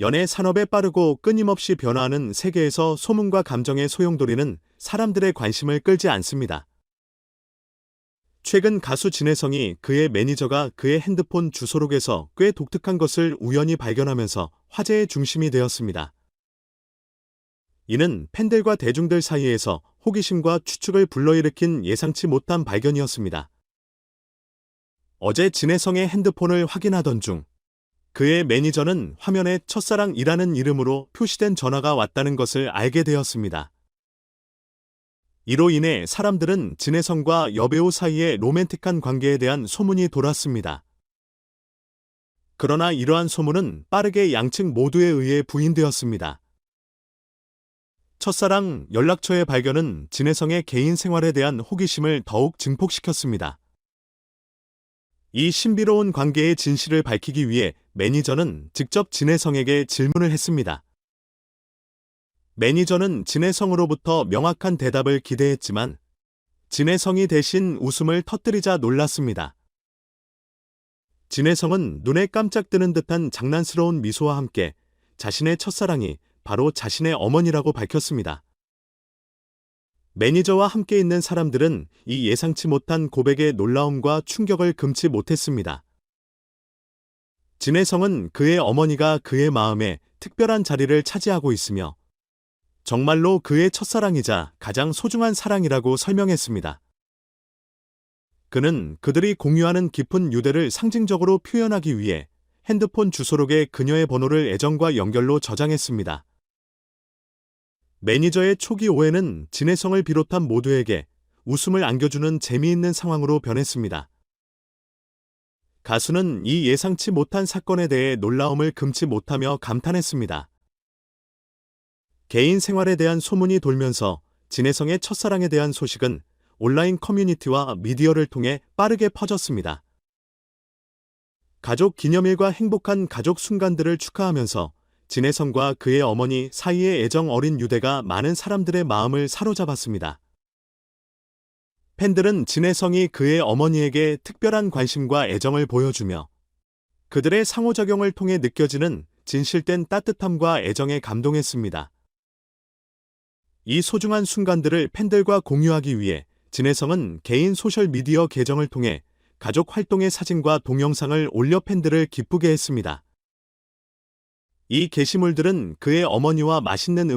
연애 산업의 빠르고 끊임없이 변화하는 세계에서 소문과 감정의 소용돌이는 사람들의 관심을 끌지 않습니다. 최근 가수 진혜성이 그의 매니저가 그의 핸드폰 주소록에서 꽤 독특한 것을 우연히 발견하면서 화제의 중심이 되었습니다. 이는 팬들과 대중들 사이에서 호기심과 추측을 불러일으킨 예상치 못한 발견이었습니다. 어제 진혜성의 핸드폰을 확인하던 중 그의 매니저는 화면에 첫사랑이라는 이름으로 표시된 전화가 왔다는 것을 알게 되었습니다. 이로 인해 사람들은 진혜성과 여배우 사이의 로맨틱한 관계에 대한 소문이 돌았습니다. 그러나 이러한 소문은 빠르게 양측 모두에 의해 부인되었습니다. 첫사랑 연락처의 발견은 진혜성의 개인 생활에 대한 호기심을 더욱 증폭시켰습니다. 이 신비로운 관계의 진실을 밝히기 위해 매니저는 직접 진혜성에게 질문을 했습니다. 매니저는 진혜성으로부터 명확한 대답을 기대했지만 진혜성이 대신 웃음을 터뜨리자 놀랐습니다. 진혜성은 눈에 깜짝 뜨는 듯한 장난스러운 미소와 함께 자신의 첫사랑이 바로 자신의 어머니라고 밝혔습니다. 매니저와 함께 있는 사람들은 이 예상치 못한 고백의 놀라움과 충격을 금치 못했습니다. 진혜성은 그의 어머니가 그의 마음에 특별한 자리를 차지하고 있으며 정말로 그의 첫사랑이자 가장 소중한 사랑이라고 설명했습니다. 그는 그들이 공유하는 깊은 유대를 상징적으로 표현하기 위해 핸드폰 주소록에 그녀의 번호를 애정과 연결로 저장했습니다. 매니저의 초기 오해는 진혜성을 비롯한 모두에게 웃음을 안겨주는 재미있는 상황으로 변했습니다. 가수는 이 예상치 못한 사건에 대해 놀라움을 금치 못하며 감탄했습니다. 개인 생활에 대한 소문이 돌면서 진혜성의 첫사랑에 대한 소식은 온라인 커뮤니티와 미디어를 통해 빠르게 퍼졌습니다. 가족 기념일과 행복한 가족 순간들을 축하하면서 진혜성과 그의 어머니 사이의 애정 어린 유대가 많은 사람들의 마음을 사로잡았습니다. 팬들은 진혜성이 그의 어머니에게 특별한 관심과 애정을 보여주며 그들의 상호작용을 통해 느껴지는 진실된 따뜻함과 애정에 감동했습니다. 이 소중한 순간들을 팬들과 공유하기 위해 진혜성은 개인 소셜미디어 계정을 통해 가족 활동의 사진과 동영상을 올려 팬들을 기쁘게 했습니다. 이 게시물들은 그의 어머니와 맛있는